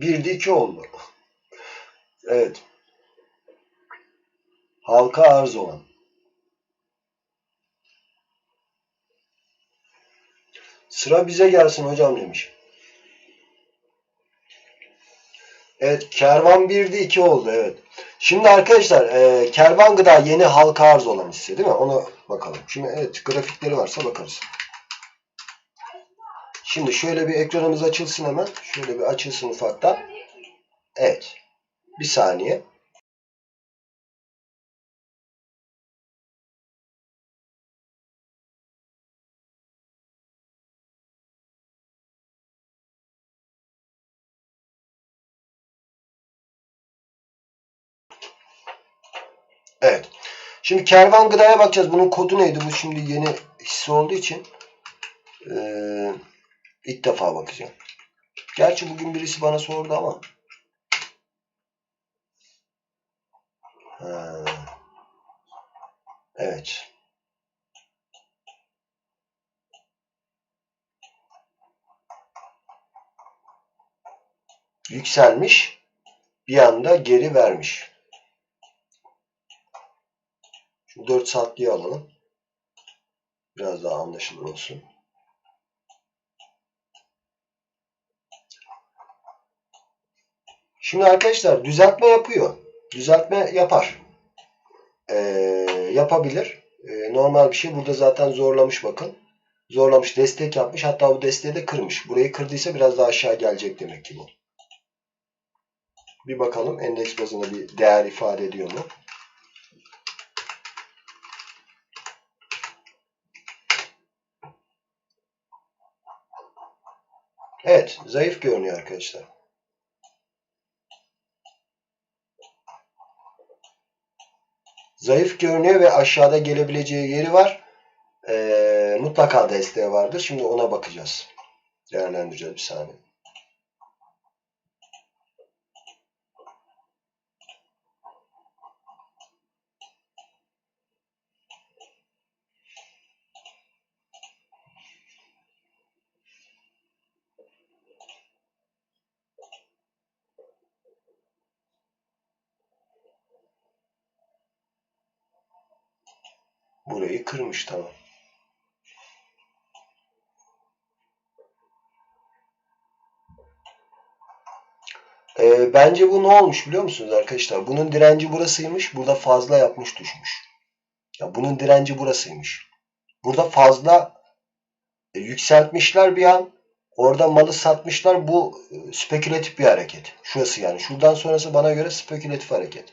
1'de 2 oldu. Evet. Halka arz olan. Sıra bize gelsin hocam demiş. Evet kervan 1'de 2 oldu evet. Şimdi arkadaşlar e, kervan gıda yeni halka arz olan hisse değil mi? Ona bakalım. Şimdi evet grafikleri varsa bakarız. Şimdi şöyle bir ekranımız açılsın hemen. Şöyle bir açılsın ufaktan. Evet. Bir saniye. Evet. Şimdi kervan gıdaya bakacağız. Bunun kodu neydi? Bu şimdi yeni hisse olduğu için ee, ilk defa bakacağım. Gerçi bugün birisi bana sordu ama. Ha. Evet. Yükselmiş. Bir anda geri vermiş. Şu 4 saatliği alalım. Biraz daha anlaşılır olsun. Şimdi arkadaşlar düzeltme yapıyor. Düzeltme yapar. Ee, yapabilir. Ee, normal bir şey. Burada zaten zorlamış bakın. Zorlamış. Destek yapmış. Hatta bu desteği de kırmış. Burayı kırdıysa biraz daha aşağı gelecek demek ki bu. Bir bakalım endeks bazında bir değer ifade ediyor mu? Evet. Zayıf görünüyor arkadaşlar. Zayıf görünüyor ve aşağıda gelebileceği yeri var. Ee, mutlaka desteği vardır. Şimdi ona bakacağız. Değerlendireceğiz bir saniye. Burayı kırmış tamam. Ee, bence bu ne olmuş biliyor musunuz arkadaşlar? Bunun direnci burasıymış. Burada fazla yapmış düşmüş. Ya bunun direnci burasıymış. Burada fazla e, yükseltmişler bir an. Orada malı satmışlar. Bu e, spekülatif bir hareket. Şurası yani. Şuradan sonrası bana göre spekülatif hareket.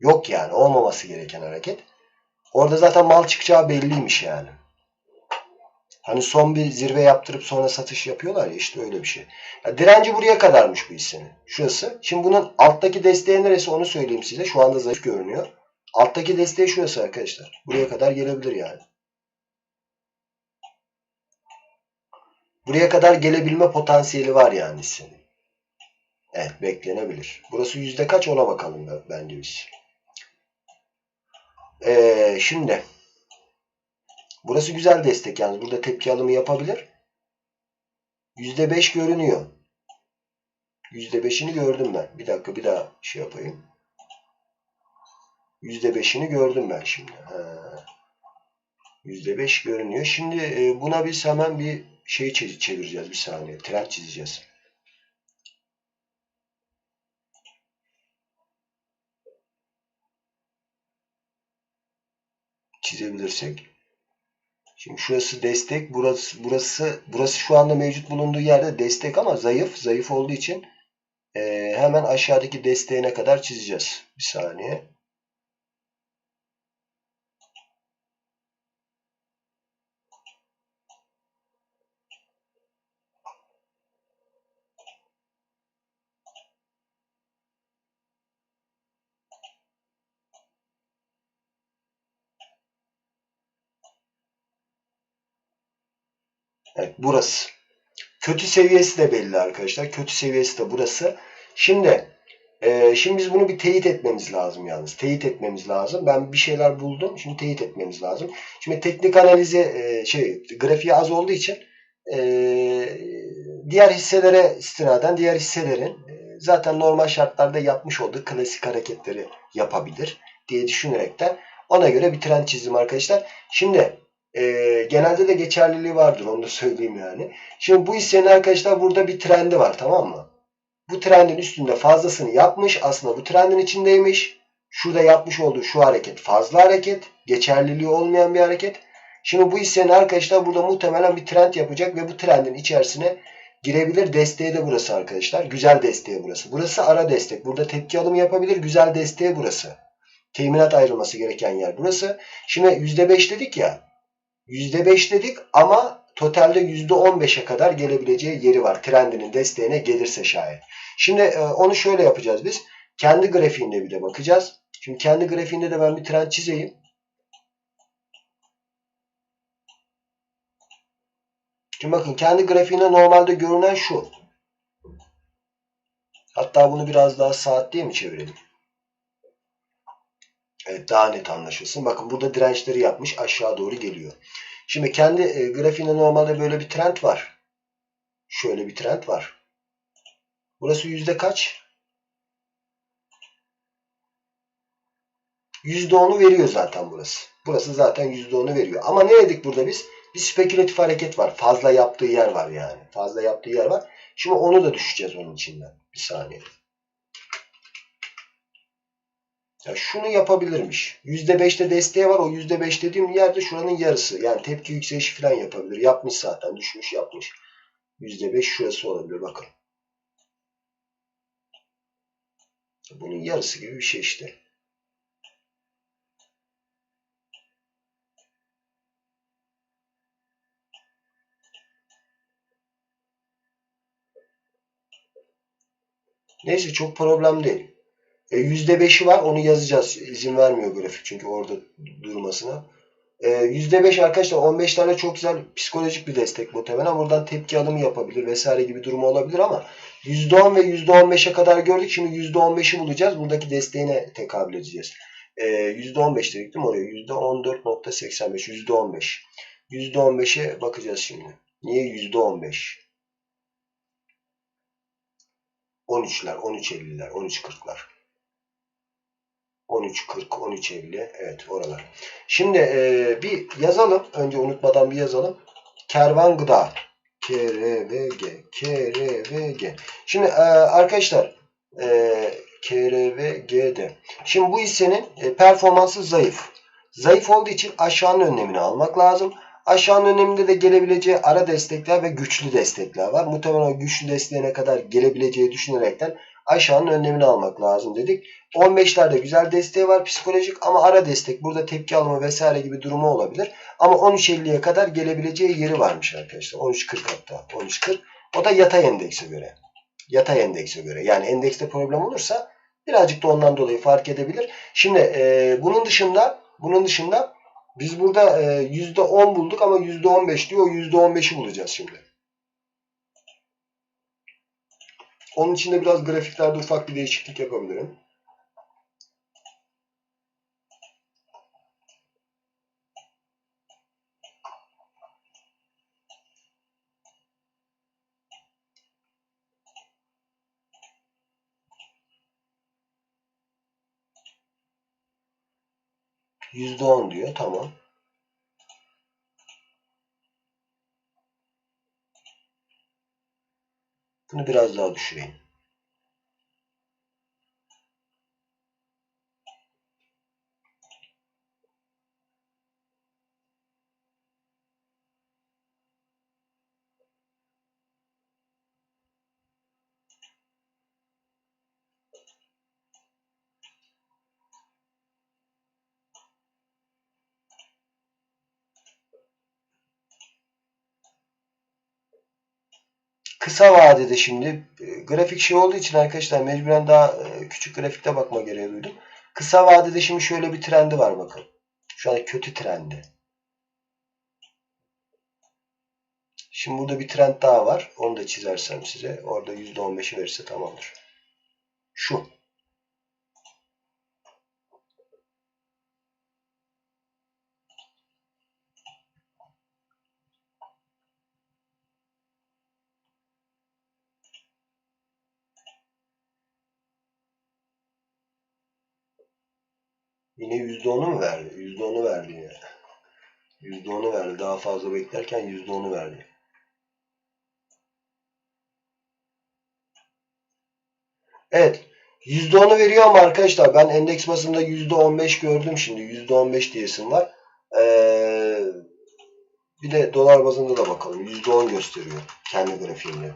Yok yani. Olmaması gereken hareket. Orada zaten mal çıkacağı belliymiş yani. Hani son bir zirve yaptırıp sonra satış yapıyorlar ya işte öyle bir şey. Ya direnci buraya kadarmış bu hissenin. Şurası. Şimdi bunun alttaki desteği neresi onu söyleyeyim size. Şu anda zayıf görünüyor. Alttaki desteği şurası arkadaşlar. Buraya kadar gelebilir yani. Buraya kadar gelebilme potansiyeli var yani hissenin. Evet beklenebilir. Burası yüzde kaç ona bakalım bence biz. Ee, şimdi burası güzel destek yalnız. Burada tepki alımı yapabilir. %5 görünüyor. %5'ini gördüm ben. Bir dakika bir daha şey yapayım. %5'ini gördüm ben şimdi. Ha. %5 görünüyor. Şimdi e, buna biz hemen bir şey çevireceğiz. Bir saniye. Trend çizeceğiz. Çizebilirsek. Şimdi şurası destek, burası burası burası şu anda mevcut bulunduğu yerde destek ama zayıf, zayıf olduğu için e, hemen aşağıdaki desteğine kadar çizeceğiz. Bir saniye. Evet burası. Kötü seviyesi de belli arkadaşlar. Kötü seviyesi de burası. Şimdi e, şimdi biz bunu bir teyit etmemiz lazım yalnız. Teyit etmemiz lazım. Ben bir şeyler buldum. Şimdi teyit etmemiz lazım. Şimdi teknik analize e, şey grafiği az olduğu için e, diğer hisselere istinaden diğer hisselerin e, zaten normal şartlarda yapmış olduğu klasik hareketleri yapabilir diye düşünerekten ona göre bir trend çizdim arkadaşlar. Şimdi e, genelde de geçerliliği vardır onu da söyleyeyim yani. Şimdi bu hissenin arkadaşlar burada bir trendi var tamam mı? Bu trendin üstünde fazlasını yapmış. Aslında bu trendin içindeymiş. Şurada yapmış olduğu şu hareket fazla hareket. Geçerliliği olmayan bir hareket. Şimdi bu hissenin arkadaşlar burada muhtemelen bir trend yapacak ve bu trendin içerisine girebilir. Desteği de burası arkadaşlar. Güzel desteği burası. Burası ara destek. Burada tepki alımı yapabilir. Güzel desteği burası. Teminat ayrılması gereken yer burası. Şimdi %5 dedik ya. %5 dedik ama totalde %15'e kadar gelebileceği yeri var. Trendinin desteğine gelirse şayet. Şimdi e, onu şöyle yapacağız biz. Kendi grafiğinde bir de bakacağız. Şimdi kendi grafiğinde de ben bir trend çizeyim. Şimdi bakın kendi grafiğinde normalde görünen şu. Hatta bunu biraz daha saat diye mi çevirelim? Evet daha net anlaşılsın. Bakın burada dirençleri yapmış aşağı doğru geliyor. Şimdi kendi e, grafiğinde normalde böyle bir trend var. Şöyle bir trend var. Burası yüzde kaç? Yüzde onu veriyor zaten burası. Burası zaten yüzde onu veriyor. Ama ne dedik burada biz? Bir spekülatif hareket var. Fazla yaptığı yer var yani. Fazla yaptığı yer var. Şimdi onu da düşeceğiz onun içinden. Bir saniye. Ya şunu yapabilirmiş. %5'te desteği var. O %5 dediğim yerde şuranın yarısı. Yani tepki yükselişi falan yapabilir. Yapmış zaten. Düşmüş yapmış. %5 şurası olabilir. Bakın. Bunun yarısı gibi bir şey işte. Neyse çok problem değil. E, %5'i var. Onu yazacağız. İzin vermiyor grafik çünkü orada durmasına. E, %5 arkadaşlar 15 tane çok güzel psikolojik bir destek muhtemelen. Buradan tepki alımı yapabilir vesaire gibi durumu olabilir ama %10 ve %15'e kadar gördük. Şimdi %15'i bulacağız. Buradaki desteğine tekabül edeceğiz. E, %15 dedik değil mi oraya? %14.85. %15. %15'e bakacağız şimdi. Niye %15? 13'ler, 13.50'ler, 13.40'lar. 13.40, 13.50 evet oralar. Şimdi e, bir yazalım. Önce unutmadan bir yazalım. Kervan Gıda. KRVG. KRVG. Şimdi e, arkadaşlar e, KRVG'de. Şimdi bu hissenin e, performansı zayıf. Zayıf olduğu için aşağının önlemini almak lazım. Aşağının önleminde de gelebileceği ara destekler ve güçlü destekler var. Muhtemelen güçlü desteğine kadar gelebileceği düşünerekten aşağının önlemini almak lazım dedik. 15'lerde güzel desteği var psikolojik ama ara destek burada tepki alımı vesaire gibi durumu olabilir. Ama 13.50'ye kadar gelebileceği yeri varmış arkadaşlar. 13.40 hatta 13.40. O da yatay endekse göre. Yatay endekse göre. Yani endekste problem olursa birazcık da ondan dolayı fark edebilir. Şimdi e, bunun dışında bunun dışında biz burada e, %10 bulduk ama %15 diyor. O %15'i bulacağız şimdi. Onun için de biraz grafiklerde ufak bir değişiklik yapabilirim. %10 diyor. Tamam. Bunu biraz daha düşüreyim. Kısa vadede şimdi e, grafik şey olduğu için arkadaşlar mecburen daha e, küçük grafikte bakma gereği duydum. Kısa vadede şimdi şöyle bir trendi var bakın. Şu an kötü trendi. Şimdi burada bir trend daha var. Onu da çizersem size. Orada %15'i verirse tamamdır. Şu. Yine %10'u mu verdi? %10'u verdi yine. %10'u verdi. Daha fazla beklerken %10'u verdi. Evet. %10'u veriyor ama arkadaşlar ben endeks bazında %15 gördüm şimdi. %15 diyesim var. Ee, bir de dolar bazında da bakalım. %10 gösteriyor kendi grafiğinde.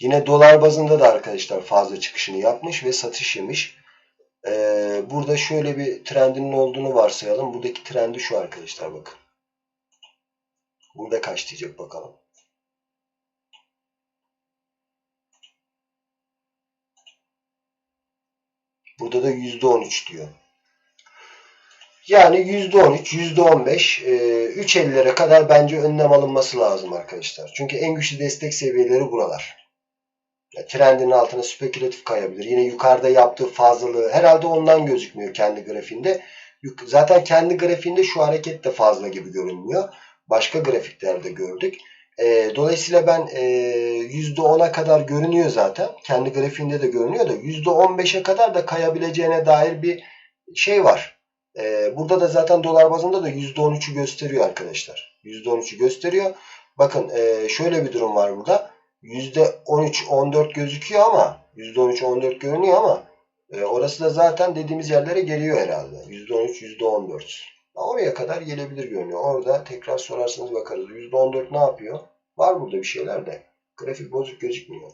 Yine dolar bazında da arkadaşlar fazla çıkışını yapmış ve satış yemiş. Ee, burada şöyle bir trendinin olduğunu varsayalım. Buradaki trendi şu arkadaşlar bakın. Burada kaç diyecek bakalım. Burada da %13 diyor. Yani %13, %15, 3.50'lere kadar bence önlem alınması lazım arkadaşlar. Çünkü en güçlü destek seviyeleri buralar trendin altına spekülatif kayabilir. Yine yukarıda yaptığı fazlalığı herhalde ondan gözükmüyor kendi grafiğinde. Zaten kendi grafiğinde şu hareket de fazla gibi görünmüyor. Başka grafiklerde gördük. E, dolayısıyla ben e, %10'a kadar görünüyor zaten. Kendi grafiğinde de görünüyor da %15'e kadar da kayabileceğine dair bir şey var. E, burada da zaten dolar bazında da %13'ü gösteriyor arkadaşlar. %13'ü gösteriyor. Bakın e, şöyle bir durum var burada. %13-14 gözüküyor ama %13-14 görünüyor ama e, orası da zaten dediğimiz yerlere geliyor herhalde. %13-%14. Oraya kadar gelebilir görünüyor. Orada tekrar sorarsanız bakarız. %14 ne yapıyor? Var burada bir şeyler de. Grafik bozuk gözükmüyor.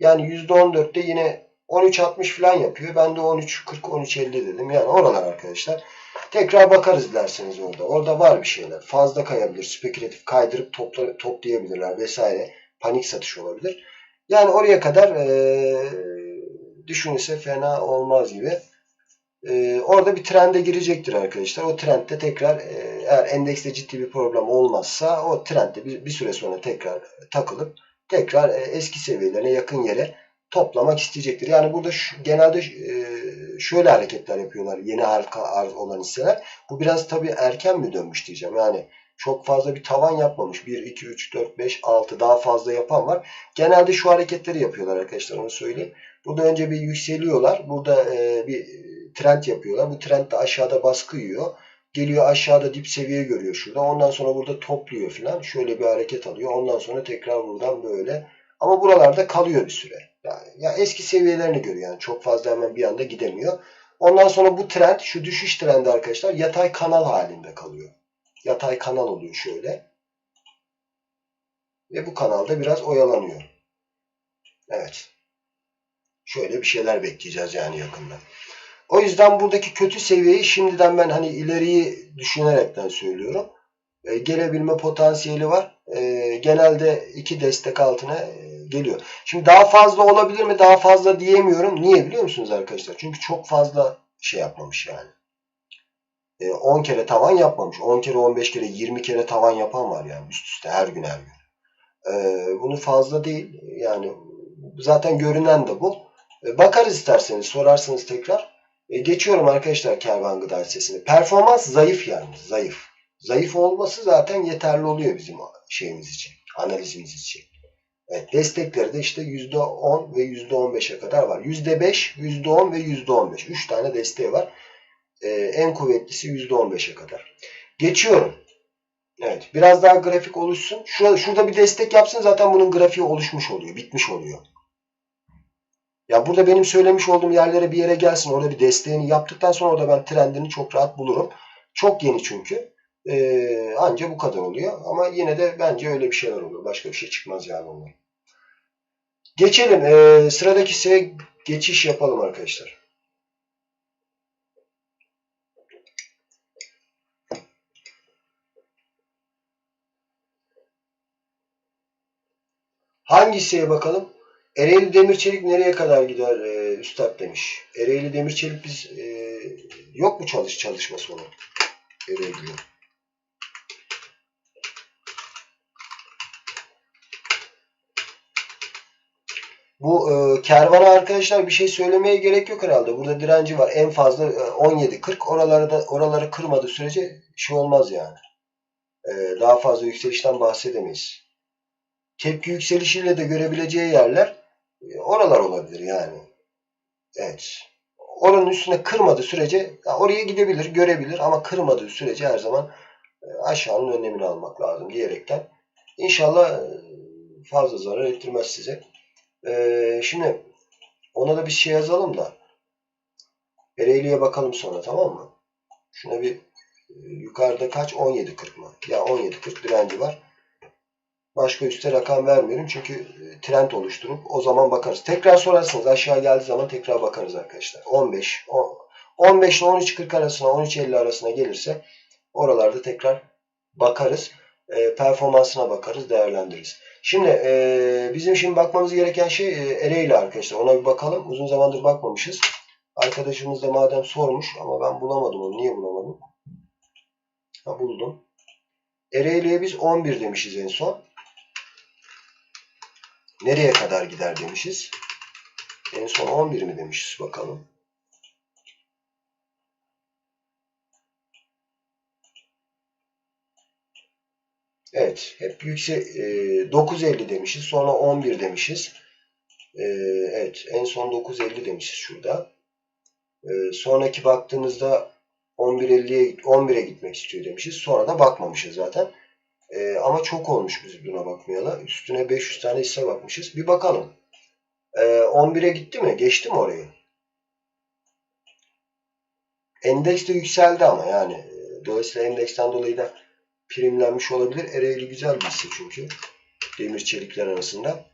Yani %14'te yine 13.60 falan yapıyor. Ben de 13.40 13.50 dedim. Yani oralar arkadaşlar. Tekrar bakarız derseniz orada. Orada var bir şeyler. Fazla kayabilir. Spekülatif kaydırıp topla, toplayabilirler vesaire panik satış olabilir. Yani oraya kadar e, düşünülse fena olmaz gibi. E, orada bir trende girecektir arkadaşlar. O trendde tekrar e, eğer endekste ciddi bir problem olmazsa o trendde bir, bir süre sonra tekrar takılıp tekrar e, eski seviyelerine yakın yere toplamak isteyecektir. Yani burada şu, genelde e, şöyle hareketler yapıyorlar yeni arka arz olan hisseler. Bu biraz tabii erken mi dönmüş diyeceğim. Yani çok fazla bir tavan yapmamış. 1, 2, 3, 4, 5, 6 daha fazla yapan var. Genelde şu hareketleri yapıyorlar arkadaşlar onu söyleyeyim. Burada önce bir yükseliyorlar. Burada e, bir trend yapıyorlar. Bu trend de aşağıda baskı yiyor. Geliyor aşağıda dip seviye görüyor şurada. Ondan sonra burada topluyor falan. Şöyle bir hareket alıyor. Ondan sonra tekrar buradan böyle. Ama buralarda kalıyor bir süre. Yani, ya eski seviyelerini görüyor. Yani çok fazla hemen bir anda gidemiyor. Ondan sonra bu trend, şu düşüş trendi arkadaşlar yatay kanal halinde kalıyor yatay kanal oluyor şöyle. Ve bu kanalda biraz oyalanıyor. Evet. Şöyle bir şeyler bekleyeceğiz yani yakında. O yüzden buradaki kötü seviyeyi şimdiden ben hani ileriyi düşünerekten söylüyorum. E, gelebilme potansiyeli var. E, genelde iki destek altına e, geliyor. Şimdi daha fazla olabilir mi? Daha fazla diyemiyorum. Niye biliyor musunuz arkadaşlar? Çünkü çok fazla şey yapmamış yani. 10 e, kere tavan yapmamış. 10 kere 15 kere 20 kere tavan yapan var yani üst üste her gün her gün. E, bunu fazla değil. Yani zaten görünen de bu. E, bakarız isterseniz sorarsınız tekrar. Geçiyorum arkadaşlar kervan gıda hissesini. Performans zayıf yani. Zayıf. Zayıf olması zaten yeterli oluyor bizim şeyimiz için. Analizimiz için. Evet, destekleri de işte %10 ve %15'e kadar var. %5, %10 ve %15. 3 tane desteği var e, en kuvvetlisi %15'e kadar. Geçiyorum. Evet. Biraz daha grafik oluşsun. Şurada, şurada bir destek yapsın zaten bunun grafiği oluşmuş oluyor. Bitmiş oluyor. Ya burada benim söylemiş olduğum yerlere bir yere gelsin. Orada bir desteğini yaptıktan sonra orada ben trendini çok rahat bulurum. Çok yeni çünkü. Ee, anca bu kadar oluyor. Ama yine de bence öyle bir şeyler olur. Başka bir şey çıkmaz yani ondan. Geçelim. Ee, sıradaki geçiş yapalım arkadaşlar. Hangisiye bakalım? Ereğli Demir Çelik nereye kadar gider e, üstad demiş. Ereğli Demir Çelik biz e, yok mu çalış çalışması onun? Ereğli. Bu e, kervana arkadaşlar bir şey söylemeye gerek yok herhalde. Burada direnci var. En fazla e, 17-40. Oraları da oraları kırmadığı sürece şey olmaz yani. E, daha fazla yükselişten bahsedemeyiz. Tepki yükselişiyle de görebileceği yerler e, oralar olabilir yani. Evet. Oranın üstüne kırmadığı sürece ya oraya gidebilir, görebilir ama kırmadığı sürece her zaman e, aşağının önlemini almak lazım diyerekten. İnşallah e, fazla zarar ettirmez size. Şimdi ona da bir şey yazalım da Ereğli'ye bakalım sonra tamam mı? Şuna bir yukarıda kaç? 17.40 mı? Ya 17.40 direnci var. Başka üste rakam vermiyorum çünkü e, trend oluşturup o zaman bakarız. Tekrar sorarsınız. Aşağı geldiği zaman tekrar bakarız arkadaşlar. 15 on- 15 ile 13.40 arasına 13.50 arasına gelirse oralarda tekrar bakarız. E, performansına bakarız, değerlendiririz. Şimdi e, bizim şimdi bakmamız gereken şey e, Ereğli arkadaşlar. Ona bir bakalım. Uzun zamandır bakmamışız. Arkadaşımız da madem sormuş ama ben bulamadım onu. Niye bulamadım? Ha buldum. Ereğli'ye biz 11 demişiz en son. Nereye kadar gider demişiz. En son 11 mi demişiz bakalım. Evet. Hep yüksek e, 9.50 demişiz. Sonra 11 demişiz. E, evet. En son 9.50 demişiz şurada. E, sonraki baktığımızda 11.50'ye 11'e gitmek istiyor demişiz. Sonra da bakmamışız zaten. E, ama çok olmuş biz buna bakmayalı. Üstüne 500 tane hisse bakmışız. Bir bakalım. E, 11'e gitti mi? Geçti mi orayı? Endeks de yükseldi ama yani. E, Dolayısıyla endeksten dolayı da primlenmiş olabilir. Ereğli güzel bir hisse çünkü. Demir çelikler arasında.